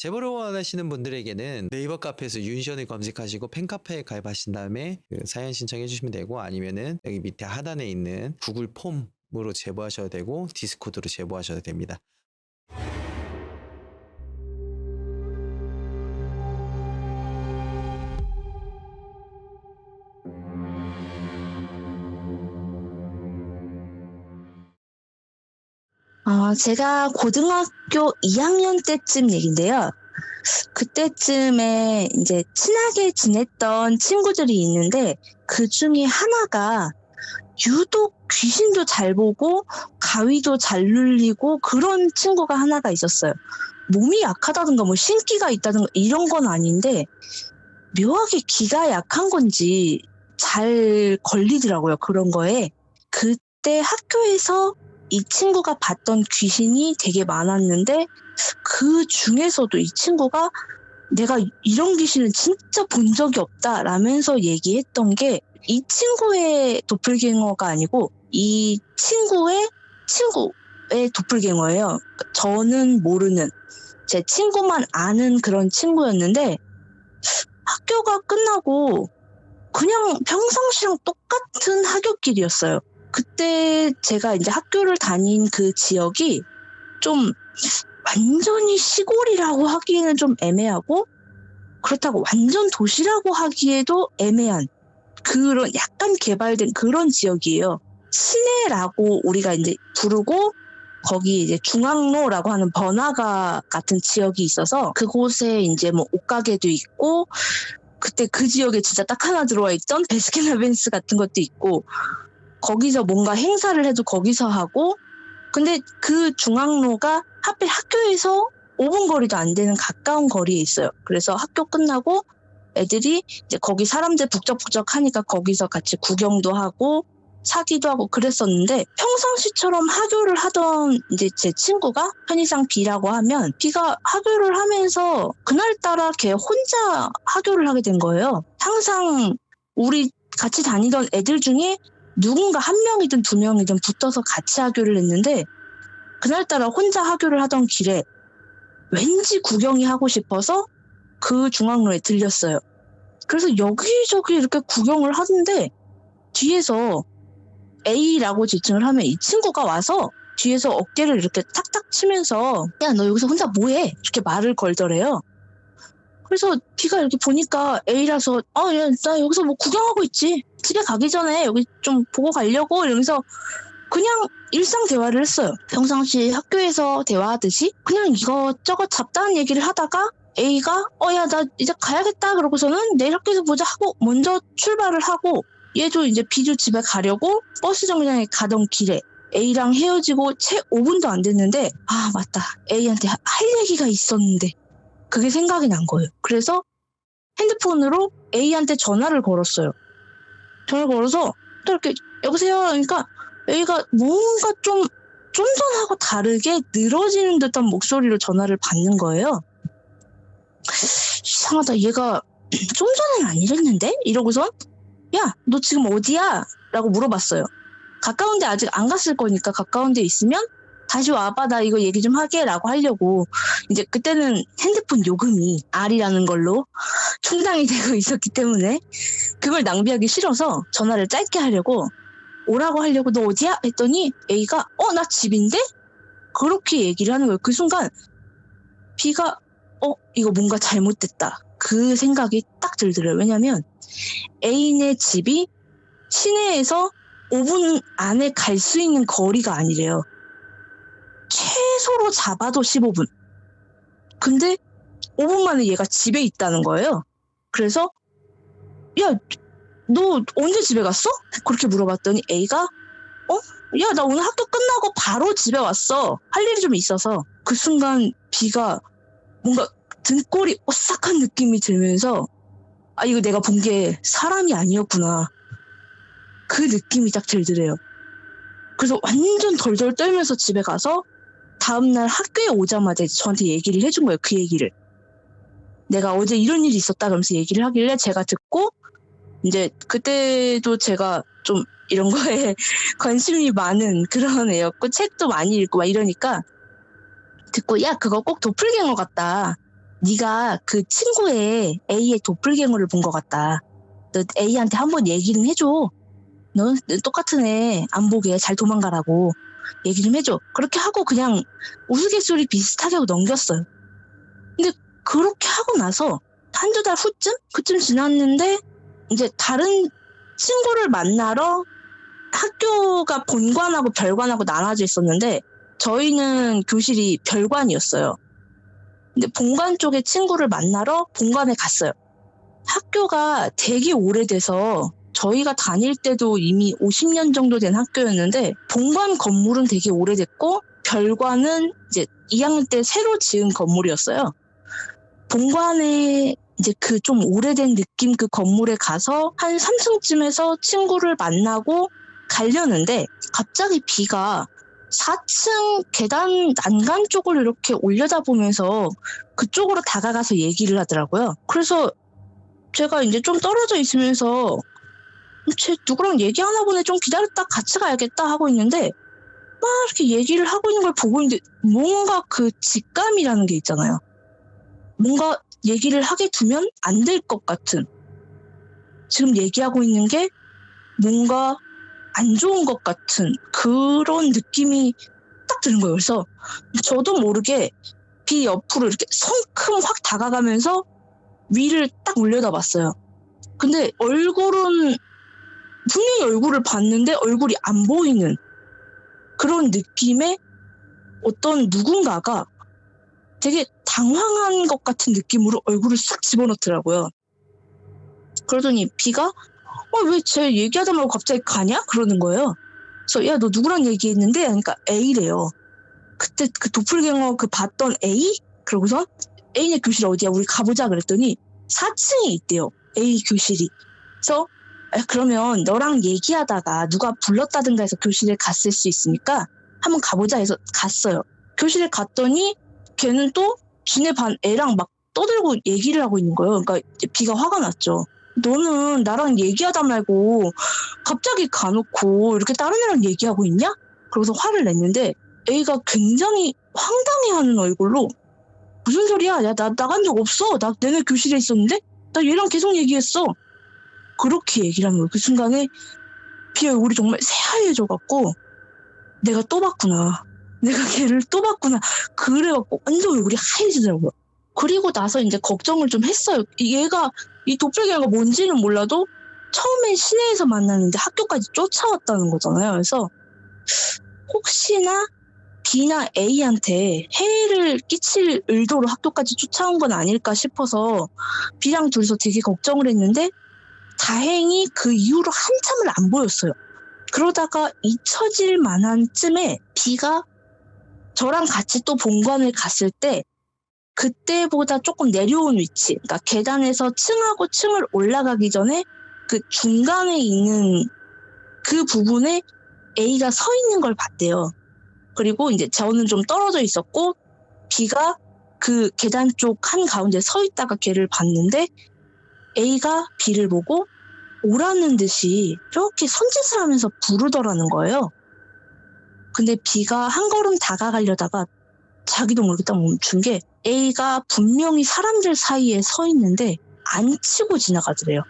제보를 원하시는 분들에게는 네이버 카페에서 윤시원을 검색하시고 팬카페에 가입하신 다음에 그 사연 신청해 주시면 되고 아니면은 여기 밑에 하단에 있는 구글 폼으로 제보하셔도 되고 디스코드로 제보하셔도 됩니다. 어, 제가 고등학교 2학년 때쯤 얘긴데요. 그때쯤에 이제 친하게 지냈던 친구들이 있는데 그 중에 하나가 유독 귀신도 잘 보고 가위도 잘 눌리고 그런 친구가 하나가 있었어요. 몸이 약하다든가 뭐 신기가 있다든가 이런 건 아닌데 묘하게 기가 약한 건지 잘 걸리더라고요. 그런 거에. 그때 학교에서 이 친구가 봤던 귀신이 되게 많았는데 그 중에서도 이 친구가 내가 이런 귀신은 진짜 본 적이 없다 라면서 얘기했던 게 이 친구의 도플갱어가 아니고 이 친구의 친구의 도플갱어예요. 저는 모르는 제 친구만 아는 그런 친구였는데 학교가 끝나고 그냥 평상시랑 똑같은 하굣길이었어요. 그때 제가 이제 학교를 다닌 그 지역이 좀 완전히 시골이라고 하기에는 좀 애매하고 그렇다고 완전 도시라고 하기에도 애매한 그런 약간 개발된 그런 지역이에요. 시내라고 우리가 이제 부르고 거기 이제 중앙로라고 하는 번화가 같은 지역이 있어서 그곳에 이제 뭐 옷가게도 있고 그때 그 지역에 진짜 딱 하나 들어와 있던 베스킨라빈스 같은 것도 있고 거기서 뭔가 행사를 해도 거기서 하고 근데 그 중앙로가 하필 학교에서 5분 거리도 안 되는 가까운 거리에 있어요. 그래서 학교 끝나고 애들이 이제 거기 사람들 북적북적 하니까 거기서 같이 구경도 하고 사기도 하고 그랬었는데 평상시처럼 하교를 하던 이제 제 친구가 편의상 B라고 하면 B가 하교를 하면서 그날따라 걔 혼자 하교를 하게 된 거예요. 항상 우리 같이 다니던 애들 중에 누군가 한 명이든 두 명이든 붙어서 같이 하교를 했는데 그날따라 혼자 하교를 하던 길에 왠지 구경이 하고 싶어서 그 중앙로에 들렸어요. 그래서 여기저기 이렇게 구경을 하는데 뒤에서 A라고 지칭을 하면 이 친구가 와서 뒤에서 어깨를 이렇게 탁탁 치면서 야 너 여기서 혼자 뭐해? 이렇게 말을 걸더래요. 그래서 B가 이렇게 보니까 A라서 어야나 여기서 뭐 구경하고 있지. 집에 가기 전에 여기 좀 보고 가려고 이러면서 그냥 일상 대화를 했어요. 평상시 학교에서 대화하듯이 그냥 이것저것 잡다한 얘기를 하다가 A가 어 야 나 이제 가야겠다 그러고서는 내일 학교에서 보자 하고 먼저 출발을 하고 얘도 이제 B도 집에 가려고 버스 정류장에 가던 길에 A랑 헤어지고 채 5분도 안 됐는데 아 맞다 A한테 하- 할 얘기가 있었는데 그게 생각이 난 거예요. 그래서 핸드폰으로 A한테 전화를 걸었어요. 전화를 걸어서 또 이렇게 여보세요 그러니까 A가 뭔가 좀 좀 전하고 다르게 늘어지는 듯한 목소리로 전화를 받는 거예요. 이상하다. 얘가 좀 전엔 안 이랬는데? 이러고선 야, 너 지금 어디야? 라고 물어봤어요. 가까운데 아직 안 갔을 거니까 가까운데 있으면 다시 와봐. 나 이거 얘기 좀 하게. 라고 하려고. 이제 그때는 핸드폰 요금이 R이라는 걸로 충당이 되고 있었기 때문에 그걸 낭비하기 싫어서 전화를 짧게 하려고 오라고 하려고 너 어디야? 했더니 A가 어, 나 집인데? 그렇게 얘기를 하는 거예요. 그 순간 B가 어, 이거 뭔가 잘못됐다. 그 생각이 딱 들더래요. 왜냐면 애인의 집이 시내에서 5분 안에 갈 수 있는 거리가 아니래요. 최소로 잡아도 15분. 근데 5분 만에 얘가 집에 있다는 거예요. 그래서 야, 너 언제 집에 갔어? 그렇게 물어봤더니 A가 어? 야, 나 오늘 학교 끝나고 바로 집에 왔어. 할 일이 좀 있어서. 그 순간 B가 뭔가 등골이 오싹한 느낌이 들면서 아 이거 내가 본 게 사람이 아니었구나 그 느낌이 딱 들더래요 그래서 완전 덜덜 떨면서 집에 가서 다음날 학교에 오자마자 저한테 얘기를 해준 거예요 그 얘기를 내가 어제 이런 일이 있었다 그러면서 얘기를 하길래 제가 듣고 이제 그때도 제가 좀 이런 거에 관심이 많은 그런 애였고 책도 많이 읽고 막 이러니까 듣고 야 그거 꼭 도플갱어 같다 네가 그 친구의 A의 도플갱어를 본 것 같다. 너 A한테 한번 얘기는 해줘. 너 똑같은 애 안 보게 잘 도망가라고 얘기 좀 해줘. 그렇게 하고 그냥 우스갯소리 비슷하게 하고 넘겼어요. 근데 그렇게 하고 나서 한두 달 후쯤? 그쯤 지났는데 이제 다른 친구를 만나러 학교가 본관하고 별관하고 나눠져 있었는데 저희는 교실이 별관이었어요. 근데 본관 쪽에 친구를 만나러 본관에 갔어요. 학교가 되게 오래돼서 저희가 다닐 때도 이미 50년 정도 된 학교였는데 본관 건물은 되게 오래됐고 별관은 이제 2학년 때 새로 지은 건물이었어요. 본관에 이제 그 좀 오래된 느낌 그 건물에 가서 한 3층쯤에서 친구를 만나고 가려는데 갑자기 비가 4층 계단 난간 쪽을 이렇게 올려다 보면서 그쪽으로 다가가서 얘기를 하더라고요. 그래서 제가 이제 좀 떨어져 있으면서 쟤 누구랑 얘기하나 보네 좀 기다렸다 같이 가야겠다 하고 있는데 막 이렇게 얘기를 하고 있는 걸 보고 있는데 뭔가 그 직감이라는 게 있잖아요. 뭔가 얘기를 하게 두면 안 될 것 같은 지금 얘기하고 있는 게 뭔가 안 좋은 것 같은 그런 느낌이 딱 드는 거예요. 그래서 저도 모르게 비 옆으로 이렇게 성큼 확 다가가면서 위를 딱 올려다봤어요. 근데 얼굴은 분명히 얼굴을 봤는데 얼굴이 안 보이는 그런 느낌의 어떤 누군가가 되게 당황한 것 같은 느낌으로 얼굴을 싹 집어넣더라고요. 그러더니 비가 어, 왜 쟤 얘기하다 말고 갑자기 가냐? 그러는 거예요. 그래서 야 너 누구랑 얘기했는데? 그러니까 A래요. 그때 그 도플갱어 그 봤던 A? 그러고서 A네 교실 어디야? 우리 가보자 그랬더니 4층에 있대요. A 교실이. 그래서 아, 그러면 너랑 얘기하다가 누가 불렀다든가 해서 교실에 갔을 수 있으니까 한번 가보자 해서 갔어요. 교실에 갔더니 걔는 또 지네 반 애랑 막 떠들고 얘기를 하고 있는 거예요. 그러니까 비가 화가 났죠. 너는 나랑 얘기하다 말고 갑자기 가놓고 이렇게 다른 애랑 얘기하고 있냐? 그러고서 화를 냈는데 A가 굉장히 황당해하는 얼굴로 무슨 소리야? 야, 나 나간 적 없어. 나 내내 교실에 있었는데? 나 얘랑 계속 얘기했어. 그렇게 얘기를 하는 거예요. 그 순간에 비 얼굴이 정말 새하얘져 갖고 내가 또 봤구나. 내가 걔를 또 봤구나. 그래갖고 완전 얼굴이 하얘지더라고요. 그리고 나서 이제 걱정을 좀 했어요. 이 얘가 이 도플갱어가 뭔지는 몰라도 처음엔 시내에서 만났는데 학교까지 쫓아왔다는 거잖아요. 그래서 혹시나 B나 A한테 해를 끼칠 의도로 학교까지 쫓아온 건 아닐까 싶어서 B랑 둘이서 되게 걱정을 했는데 다행히 그 이후로 한참을 안 보였어요. 그러다가 잊혀질 만한 쯤에 B가 저랑 같이 또 본관을 갔을 때 그때보다 조금 내려온 위치, 그러니까 계단에서 층하고 층을 올라가기 전에 그 중간에 있는 그 부분에 A가 서 있는 걸 봤대요. 그리고 이제 저는 좀 떨어져 있었고 B가 그 계단 쪽 한 가운데 서 있다가 걔를 봤는데 A가 B를 보고 오라는 듯이 이렇게 손짓을 하면서 부르더라는 거예요. 근데 B가 한 걸음 다가가려다가 자기도 모르게 딱 멈춘 게 A가 분명히 사람들 사이에 서 있는데 안 치고 지나가더래요.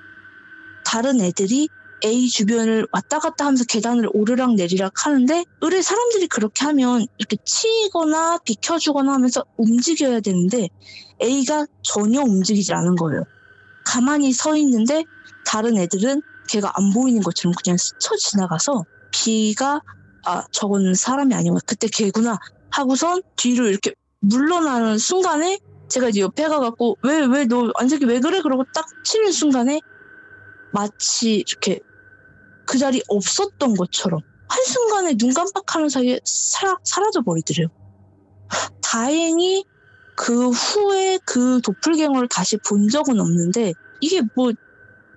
다른 애들이 A 주변을 왔다 갔다 하면서 계단을 오르락 내리락 하는데 의뢰 사람들이 그렇게 하면 이렇게 치거나 비켜주거나 하면서 움직여야 되는데 A가 전혀 움직이지 않은 거예요. 가만히 서 있는데 다른 애들은 걔가 안 보이는 것처럼 그냥 스쳐 지나가서 B가 아 저거는 사람이 아니구나. 그때 걔구나. 하고선 뒤로 이렇게 물러나는 순간에 제가 이제 옆에 가갖고 왜 왜 너 안색이 왜 그래? 그러고 딱 치는 순간에 마치 이렇게 그 자리 없었던 것처럼 한순간에 눈 깜빡하는 사이에 사, 사라져 버리더래요. 다행히 그 후에 그 도플갱어를 다시 본 적은 없는데 이게 뭐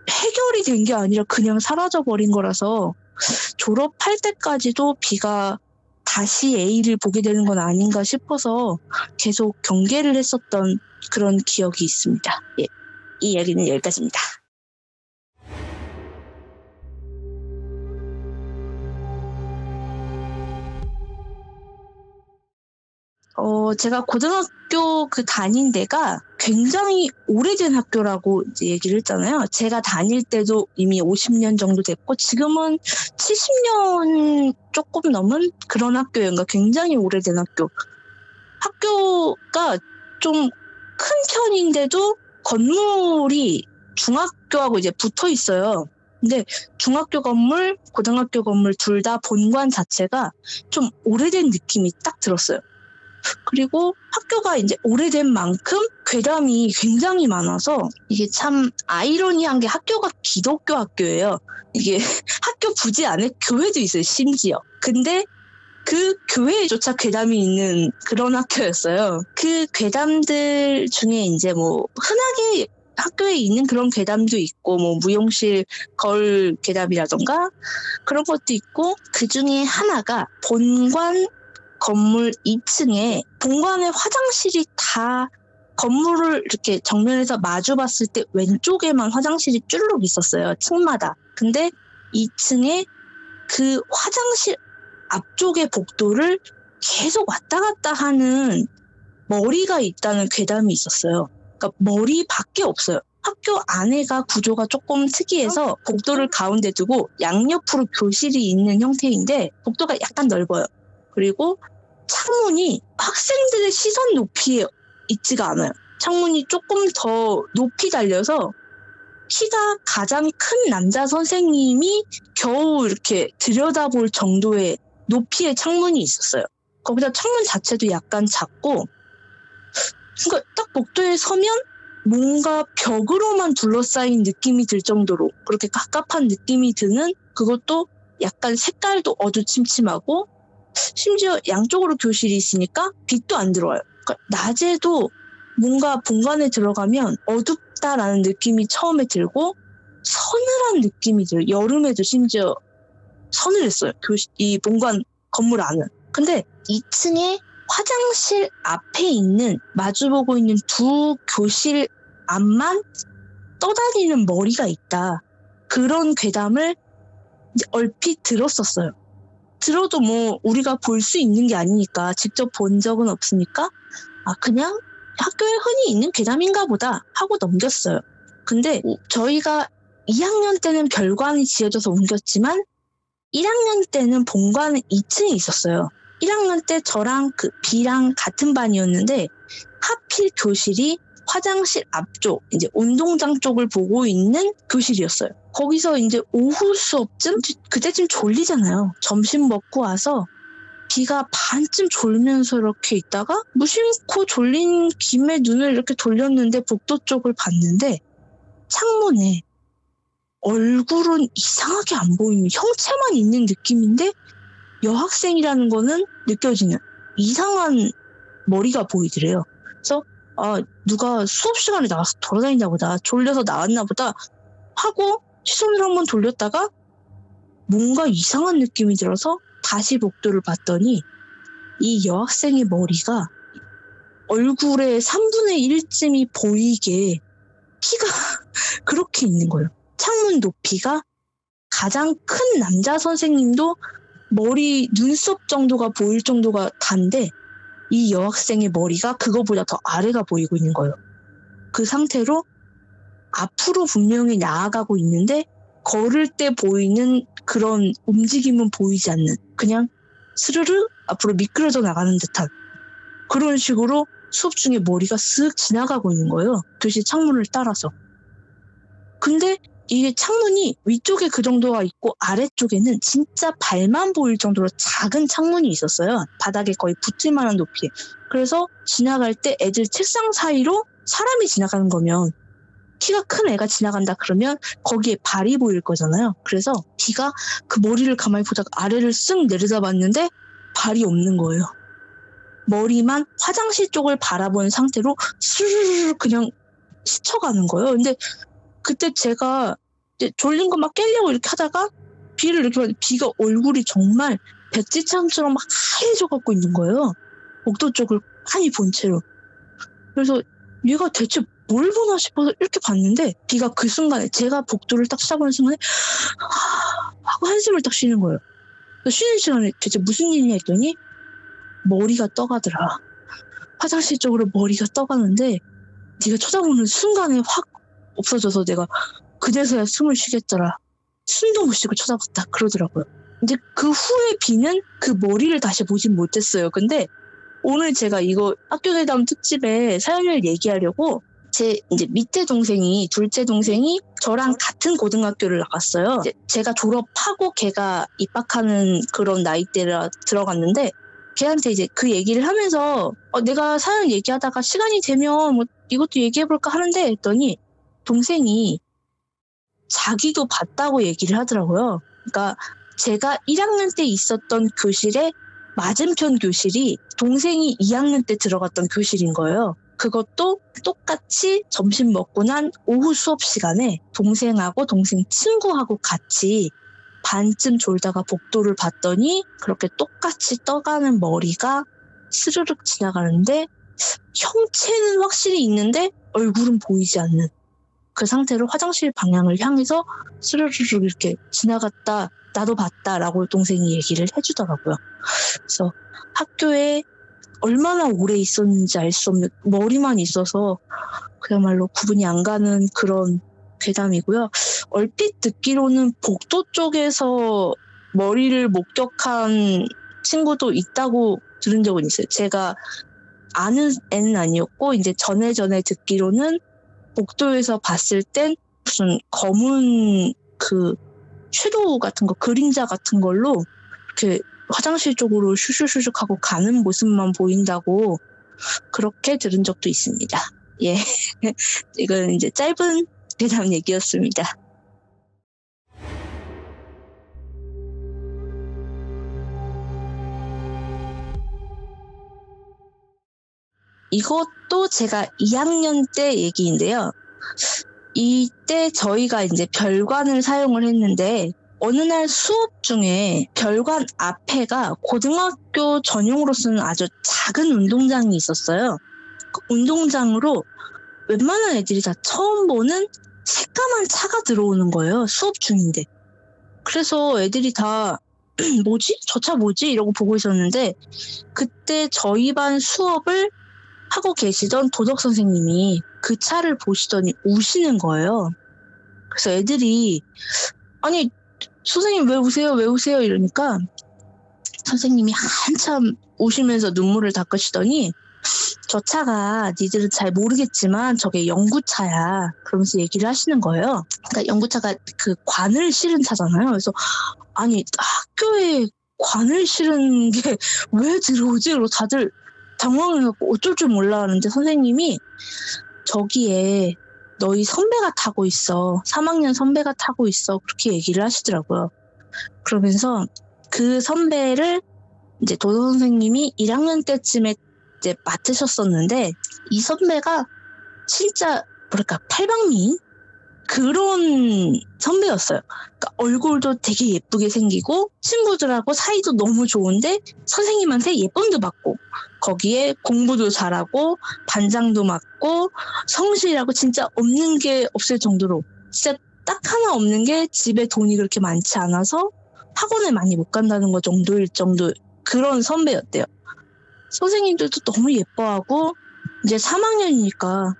해결이 된 게 아니라 그냥 사라져 버린 거라서 졸업할 때까지도 비가 다시 A를 보게 되는 건 아닌가 싶어서 계속 경계를 했었던 그런 기억이 있습니다. 예. 이 이야기는 여기까지입니다. 어, 제가 고등학교 그 다닌 데가 굉장히 오래된 학교라고 이제 얘기를 했잖아요. 제가 다닐 때도 이미 50년 정도 됐고, 지금은 70년 조금 넘은 그런 학교예요. 굉장히 오래된 학교. 학교가 좀 큰 편인데도 건물이 중학교하고 이제 붙어 있어요. 근데 중학교 건물, 고등학교 건물 둘 다 본관 자체가 좀 오래된 느낌이 딱 들었어요. 그리고 학교가 이제 오래된 만큼 괴담이 굉장히 많아서 이게 참 아이러니한 게 학교가 기독교 학교예요. 이게 학교 부지 안에 교회도 있어요, 심지어. 근데 그 교회에조차 괴담이 있는 그런 학교였어요. 그 괴담들 중에 이제 뭐 흔하게 학교에 있는 그런 괴담도 있고 뭐 무용실 거울 괴담이라던가 그런 것도 있고 그 중에 하나가 본관 건물 2층에 본관의 화장실이 다 건물을 이렇게 정면에서 마주 봤을 때 왼쪽에만 화장실이 쭈르륵 있었어요. 층마다. 근데 2층에 그 화장실 앞쪽의 복도를 계속 왔다 갔다 하는 머리가 있다는 괴담이 있었어요. 그러니까 머리밖에 없어요. 학교 안에가 구조가 조금 특이해서 복도를 가운데 두고 양옆으로 교실이 있는 형태인데 복도가 약간 넓어요. 그리고 창문이 학생들의 시선 높이에 있지가 않아요. 창문이 조금 더 높이 달려서 키가 가장 큰 남자 선생님이 겨우 이렇게 들여다볼 정도의 높이의 창문이 있었어요. 거기다 창문 자체도 약간 작고, 그러니까 딱 복도에 서면 뭔가 벽으로만 둘러싸인 느낌이 들 정도로 그렇게 갑갑한 느낌이 드는 그것도 약간 색깔도 어두침침하고 심지어 양쪽으로 교실이 있으니까 빛도 안 들어와요. 그러니까 낮에도 뭔가 본관에 들어가면 어둡다라는 느낌이 처음에 들고 서늘한 느낌이 들어요. 여름에도 심지어 서늘했어요. 교실, 이 본관 건물 안은. 근데 2층에 화장실 앞에 있는 마주보고 있는 두 교실 앞만 떠다니는 머리가 있다. 그런 괴담을 얼핏 들었었어요. 들어도 뭐 우리가 볼 수 있는 게 아니니까 직접 본 적은 없으니까 아 그냥 학교에 흔히 있는 괴담인가 보다 하고 넘겼어요. 근데 저희가 2학년 때는 별관이 지어져서 옮겼지만 1학년 때는 본관은 2층에 있었어요. 1학년 때 저랑 그 B랑 같은 반이었는데 하필 교실이 화장실 앞쪽, 이제 운동장 쪽을 보고 있는 교실이었어요. 거기서 이제 오후 수업쯤 그때쯤 졸리잖아요. 점심 먹고 와서 비가 반쯤 졸면서 이렇게 있다가 무심코 졸린 김에 눈을 이렇게 돌렸는데 복도 쪽을 봤는데 창문에 얼굴은 이상하게 안 보이는 형체만 있는 느낌인데 여학생이라는 거는 느껴지는 이상한 머리가 보이더래요. 그래서 아 누가 수업 시간에 나와서 돌아다니나 보다 졸려서 나왔나 보다 하고 시선을 한번 돌렸다가 뭔가 이상한 느낌이 들어서 다시 복도를 봤더니 이 여학생의 머리가 얼굴의 3분의 1쯤이 보이게 키가 그렇게 있는 거예요. 창문 높이가 가장 큰 남자 선생님도 머리 눈썹 정도가 보일 정도가 단데 이 여학생의 머리가 그거보다 더 아래가 보이고 있는 거예요. 그 상태로 앞으로 분명히 나아가고 있는데 걸을 때 보이는 그런 움직임은 보이지 않는 그냥 스르르 앞으로 미끄러져 나가는 듯한 그런 식으로 수업 중에 머리가 쓱 지나가고 있는 거예요. 교실 창문을 따라서. 근데 이게 창문이 위쪽에 그 정도가 있고 아래쪽에는 진짜 발만 보일 정도로 작은 창문이 있었어요. 바닥에 거의 붙을 만한 높이에. 그래서 지나갈 때 애들 책상 사이로 사람이 지나가는 거면 키가 큰 애가 지나간다 그러면 거기에 발이 보일 거잖아요. 그래서 비가 그 머리를 가만히 보다가 아래를 쓱 내려다 봤는데 발이 없는 거예요. 머리만 화장실 쪽을 바라본 상태로 스르르 그냥 스쳐가는 거예요. 근데 그때 제가 이제 졸린 거 막 깨려고 이렇게 하다가 비를 이렇게 봤는데 비가 얼굴이 정말 백지창처럼 막 하얘져 갖고 있는 거예요. 복도 쪽을 많이 본 채로. 그래서 얘가 대체 뭘 보나 싶어서 이렇게 봤는데 비가 그 순간에 제가 복도를 딱 시작하는 순간에 하고 한숨을 딱 쉬는 거예요. 쉬는 시간에 대체 무슨 일이냐 했더니 머리가 떠가더라. 화장실 쪽으로 머리가 떠가는데 네가 쳐다보는 순간에 확 없어져서 내가 그제서야 숨을 쉬겠더라. 숨도 못 쉬고 쳐다봤다. 그러더라고요. 이제 그 후에 비는 그 머리를 다시 보진 못했어요. 근데 오늘 제가 이거 학교 대담 특집에 사연을 얘기하려고 제 이제 밑에 동생이 둘째 동생이 저랑 같은 고등학교를 나갔어요. 제가 졸업하고 걔가 입학하는 그런 나이대라 들어갔는데 걔한테 이제 그 얘기를 하면서 어, 내가 사연 얘기하다가 시간이 되면 뭐 이것도 얘기해볼까 하는데 했더니 동생이 자기도 봤다고 얘기를 하더라고요. 그러니까 제가 1학년 때 있었던 교실에 맞은편 교실이 동생이 2학년 때 들어갔던 교실인 거예요. 그것도 똑같이 점심 먹고 난 오후 수업 시간에 동생하고 동생 친구하고 같이 반쯤 졸다가 복도를 봤더니 그렇게 똑같이 떠가는 머리가 스르륵 지나가는데 형체는 확실히 있는데 얼굴은 보이지 않는 그 상태로 화장실 방향을 향해서 스르르륵 이렇게 지나갔다 나도 봤다라고 동생이 얘기를 해주더라고요. 그래서 학교에 얼마나 오래 있었는지 알 수 없는 머리만 있어서 그야말로 구분이 안 가는 그런 괴담이고요. 얼핏 듣기로는 복도 쪽에서 머리를 목격한 친구도 있다고 들은 적은 있어요. 제가 아는 애는 아니었고 이제 전에 전에 듣기로는 복도에서 봤을 땐 무슨 검은 그 섀도우 같은 거 그림자 같은 걸로 이렇게 화장실 쪽으로 슈슈슈슉 하고 가는 모습만 보인다고 그렇게 들은 적도 있습니다. 예. 이건 이제 짧은 대담 얘기였습니다. 이것도 제가 2학년 때 얘기인데요. 이때 저희가 이제 별관을 사용을 했는데 어느 날 수업 중에 별관 앞에가 고등학교 전용으로 쓰는 아주 작은 운동장이 있었어요. 그 운동장으로 웬만한 애들이 다 처음 보는 새까만 차가 들어오는 거예요. 수업 중인데. 그래서 애들이 다 뭐지? 저 차 뭐지? 이러고 보고 있었는데 그때 저희 반 수업을 하고 계시던 도덕 선생님이 그 차를 보시더니 우시는 거예요. 그래서 애들이 아니 선생님 왜 우세요? 왜 우세요? 이러니까 선생님이 한참 우시면서 눈물을 닦으시더니 저 차가 니들은 잘 모르겠지만 저게 연구차야. 그러면서 얘기를 하시는 거예요. 그러니까 연구차가 그 관을 실은 차잖아요. 그래서 아니 학교에 관을 실은 게 왜 들어오지? 그리고 다들 당황해갖고 어쩔 줄 몰라 하는데 선생님이 저기에 너희 선배가 타고 있어. 3학년 선배가 타고 있어. 그렇게 얘기를 하시더라고요. 그러면서 그 선배를 이제 도도 선생님이 1학년 때쯤에 이제 맡으셨었는데 이 선배가 진짜 뭐랄까 팔방미인 그런 선배였어요. 그러니까 얼굴도 되게 예쁘게 생기고 친구들하고 사이도 너무 좋은데 선생님한테 예쁨도 받고 거기에 공부도 잘하고 반장도 맡고 성실하고 진짜 없는 게 없을 정도로 진짜 딱 하나 없는 게 집에 돈이 그렇게 많지 않아서 학원을 많이 못 간다는 것 정도일 정도 그런 선배였대요. 선생님들도 너무 예뻐하고 이제 3학년이니까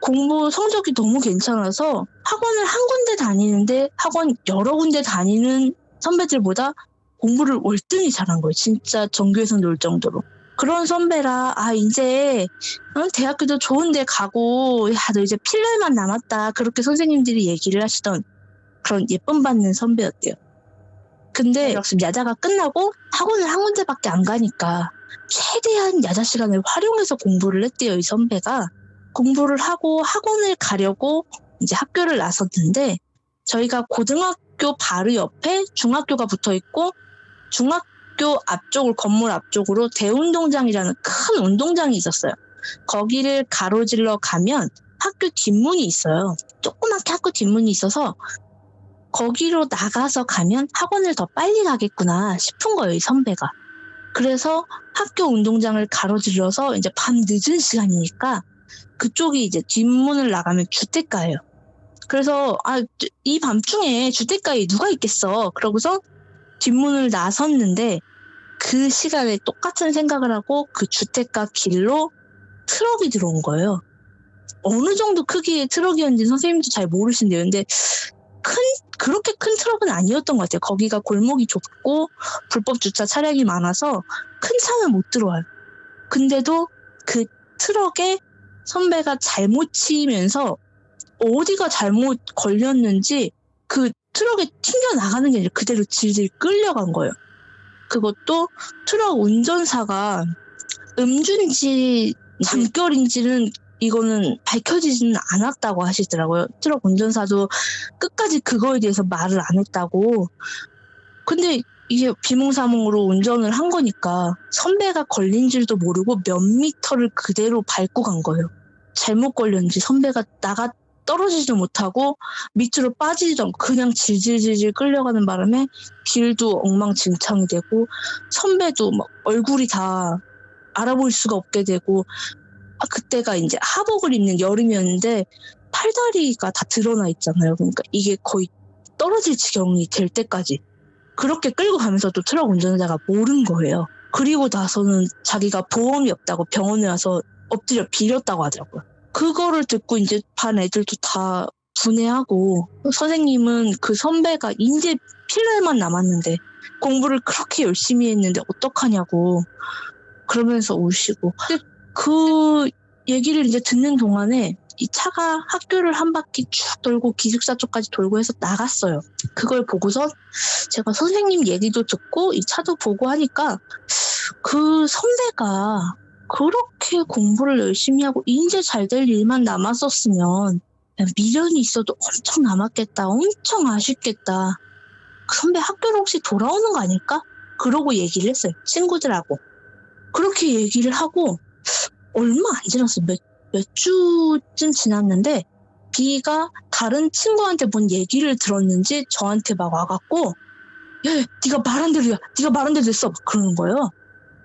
공부 성적이 너무 괜찮아서 학원을 한 군데 다니는데 학원 여러 군데 다니는 선배들보다 공부를 월등히 잘한 거예요. 진짜 전교에서 놀 정도로. 그런 선배라 아 이제 어, 대학교도 좋은데 가고 야 너 이제 필ler만 남았다. 그렇게 선생님들이 얘기를 하시던 그런 예쁨 받는 선배였대요. 근데 야자가 끝나고 학원을 한 군데밖에 안 가니까 최대한 야자 시간을 활용해서 공부를 했대요 이 선배가. 공부를 하고 학원을 가려고 이제 학교를 나섰는데 저희가 고등학교 바로 옆에 중학교가 붙어 있고 중학 교 앞쪽을 건물 앞쪽으로 대운동장이라는 큰 운동장이 있었어요. 거기를 가로질러 가면 학교 뒷문이 있어요. 조그맣게 학교 뒷문이 있어서 거기로 나가서 가면 학원을 더 빨리 가겠구나 싶은 거예요, 이 선배가. 그래서 학교 운동장을 가로질러서 이제 밤 늦은 시간이니까 그쪽이 이제 뒷문을 나가면 주택가예요. 그래서 아 이 밤중에 주택가에 누가 있겠어. 그러고서 뒷문을 나섰는데 그 시간에 똑같은 생각을 하고 그 주택가 길로 트럭이 들어온 거예요. 어느 정도 크기의 트럭이었는지 선생님도 잘 모르신대요. 근데 큰 그렇게 큰 트럭은 아니었던 것 같아요. 거기가 골목이 좁고 불법 주차 차량이 많아서 큰 차는 못 들어와요. 근데도 그 트럭에 선배가 잘못 치면서 어디가 잘못 걸렸는지 그 트럭에 튕겨 나가는 게 아니라 그대로 질질 끌려간 거예요. 그것도 트럭 운전사가 음주인지 잠결인지는 이거는 밝혀지지는 않았다고 하시더라고요. 트럭 운전사도 끝까지 그거에 대해서 말을 안 했다고. 근데 이게 비몽사몽으로 운전을 한 거니까 선배가 걸린 줄도 모르고 몇 미터를 그대로 밟고 간 거예요. 잘못 걸렸는지 선배가 나가 떨어지지도 못하고 밑으로 않고 그냥 질질질질 끌려가는 바람에 길도 엉망진창이 되고 선배도 막 얼굴이 다 알아볼 수가 없게 되고 아, 그때가 이제 하복을 입는 여름이었는데 팔다리가 다 드러나 있잖아요. 그러니까 이게 거의 떨어질 지경이 될 때까지 그렇게 끌고 가면서도 트럭 운전자가 모른 거예요. 그리고 나서는 자기가 보험이 없다고 병원에 와서 엎드려 빌었다고 하더라고요. 그거를 듣고 이제 반 애들도 다 분해하고 선생님은 그 선배가 이제 필날만 남았는데 공부를 그렇게 열심히 했는데 어떡하냐고 그러면서 우시고 그 얘기를 이제 듣는 동안에 이 차가 학교를 한 바퀴 쭉 돌고 기숙사 쪽까지 돌고 해서 나갔어요. 그걸 보고서 제가 선생님 얘기도 듣고 이 차도 보고 하니까 그 선배가 그렇게 공부를 열심히 하고 이제 잘 될 일만 남았었으면 미련이 있어도 엄청 남았겠다. 엄청 아쉽겠다. 그 선배 학교로 혹시 돌아오는 거 아닐까? 그러고 얘기를 했어요. 친구들하고. 그렇게 얘기를 하고 얼마 안 지났어요. 몇, 몇 주쯤 지났는데 B가 다른 친구한테 뭔 얘기를 들었는지 저한테 막 와갖고 야, 야, 네가 말한 대로야. 네가 말한 대로 됐어. 막 그러는 거예요.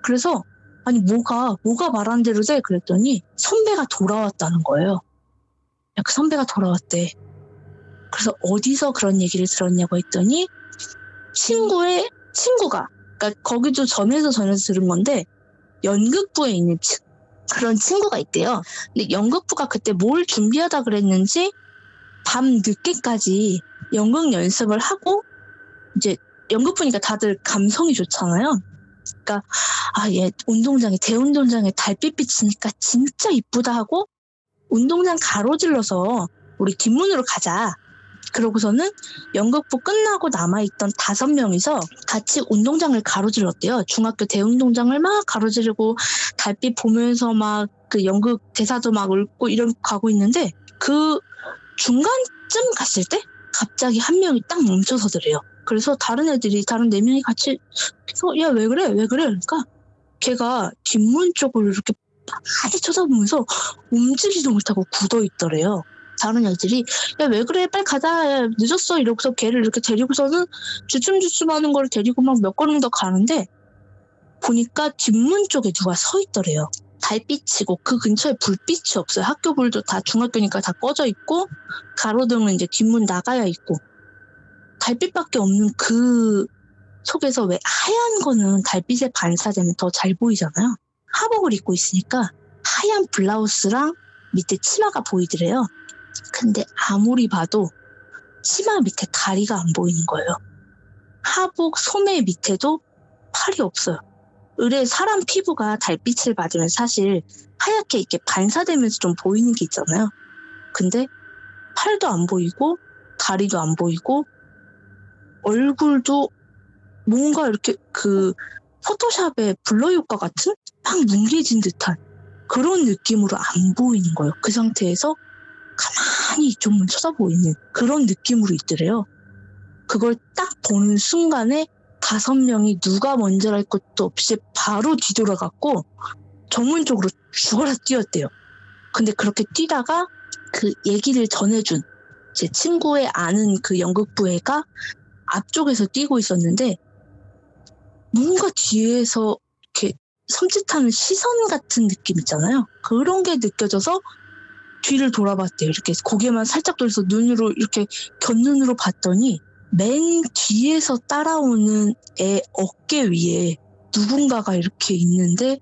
그래서 아니 뭐가 뭐가 말한 대로 돼? 그랬더니 선배가 돌아왔다는 거예요. 야, 그 선배가 돌아왔대. 그래서 어디서 그런 얘기를 들었냐고 했더니 친구의 친구가 그러니까 거기도 전에서 전에서 들은 건데 연극부에 있는 치- 그런 친구가 있대요. 근데 연극부가 그때 뭘 준비하다 그랬는지 밤 늦게까지 연극 연습을 하고 이제 연극부니까 다들 감성이 좋잖아요. 그러니까 아 얘 운동장에 대운동장에 달빛 비치니까 진짜 이쁘다 하고 운동장 가로질러서 우리 뒷문으로 가자. 그러고서는 연극부 끝나고 남아있던 다섯 명이서 같이 운동장을 가로질렀대요. 중학교 대운동장을 막 가로지르고 달빛 보면서 막 그 연극 대사도 막 읊고 이런 가고 있는데 그 중간쯤 갔을 때 갑자기 한 명이 딱 멈춰서더래요. 그래서 다른 애들이 다른 네 명이 같이 야 왜 그래 왜 그래 그러니까 걔가 뒷문 쪽으로 이렇게 많이 쳐다보면서 움직이지도 못하고 굳어 있더래요. 다른 애들이 야 왜 그래 빨리 가자 야, 늦었어 이러고서 걔를 이렇게 데리고서는 주춤주춤하는 걸 데리고 막 몇 걸음 더 가는데 보니까 뒷문 쪽에 누가 서 있더래요. 달빛이고 그 근처에 불빛이 없어요. 학교 불도 다 중학교니까 다 꺼져 있고 가로등은 이제 뒷문 나가야 있고 달빛밖에 없는 그 속에서 왜 하얀 거는 달빛에 반사되면 더 잘 보이잖아요. 하복을 입고 있으니까 하얀 블라우스랑 밑에 치마가 보이더래요. 근데 아무리 봐도 치마 밑에 다리가 안 보이는 거예요. 하복 소매 밑에도 팔이 없어요. 의뢰 사람 피부가 달빛을 받으면 사실 하얗게 이렇게 반사되면서 좀 보이는 게 있잖아요. 근데 팔도 안 보이고 다리도 안 보이고 얼굴도 뭔가 이렇게 그 포토샵의 블러 효과 같은 막 뭉개진 듯한 그런 느낌으로 안 보이는 거예요. 그 상태에서 가만히 이쪽만 쳐다보이는 그런 느낌으로 있더래요. 그걸 딱 보는 순간에 다섯 명이 누가 먼저랄 것도 없이 바로 뒤돌아갔고 정문 쪽으로 죽어라 뛰었대요. 근데 그렇게 뛰다가 그 얘기를 전해준 제 친구의 아는 그 연극부 애가 앞쪽에서 뛰고 있었는데 뭔가 뒤에서 이렇게 섬찟하는 시선 같은 느낌 있잖아요. 그런 게 느껴져서 뒤를 돌아봤대요. 이렇게 고개만 살짝 돌려서 눈으로 이렇게 곁눈으로 봤더니 맨 뒤에서 따라오는 애 어깨 위에 누군가가 이렇게 있는데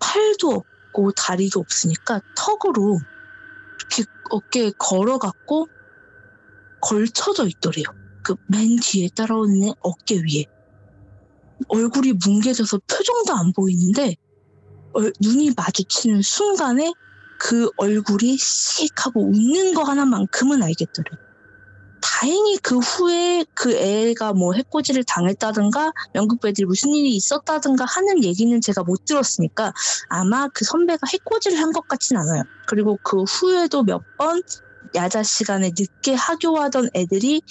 팔도 없고 다리도 없으니까 턱으로 이렇게 어깨에 걸어갖고 걸쳐져 있더래요. 그 맨 뒤에 따라오는 애 어깨 위에. 얼굴이 뭉개져서 표정도 안 보이는데 얼- 눈이 마주치는 순간에 그 얼굴이 씩 하고 웃는 거 하나만큼은 알겠더래요. 다행히 그 후에 그 애가 뭐 해코지를 당했다든가 연극배들이 무슨 일이 있었다든가 하는 얘기는 제가 못 들었으니까 아마 그 선배가 해코지를 한 것 같진 않아요. 그리고 그 후에도 몇 번 야자 시간에 늦게 하교하던 애들이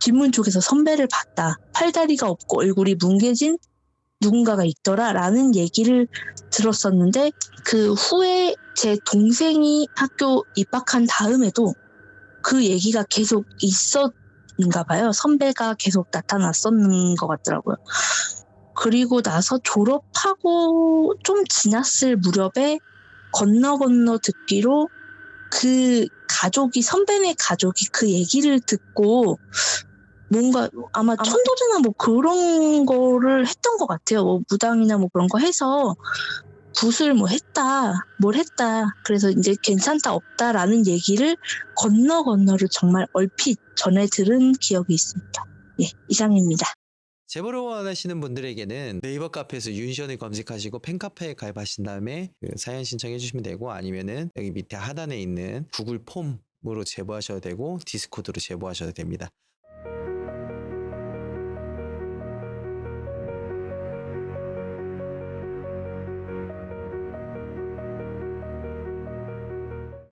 뒷문 쪽에서 선배를 봤다. 팔다리가 없고 얼굴이 뭉개진 누군가가 있더라 라는 얘기를 들었었는데 그 후에 제 동생이 학교 입학한 다음에도 그 얘기가 계속 있었는가 봐요. 선배가 계속 나타났었는 것 같더라고요. 그리고 나서 졸업하고 좀 지났을 무렵에 건너 건너 듣기로 그 가족이 선배네 가족이 그 얘기를 듣고 뭔가 아마 천도제나 뭐 그런 거를 했던 것 같아요. 뭐 무당이나 뭐 그런 거 해서 붓을 뭐 했다, 뭘 했다. 그래서 이제 괜찮다, 없다라는 얘기를 건너 건너를 정말 얼핏 전해 들은 기억이 있습니다. 예, 이상입니다. 제보를 원하시는 분들에게는 네이버 카페에서 윤시원을 검색하시고 팬카페에 가입하신 다음에 그 사연 신청해 주시면 되고 아니면은 여기 밑에 하단에 있는 구글 폼으로 제보하셔도 되고 디스코드로 제보하셔도 됩니다.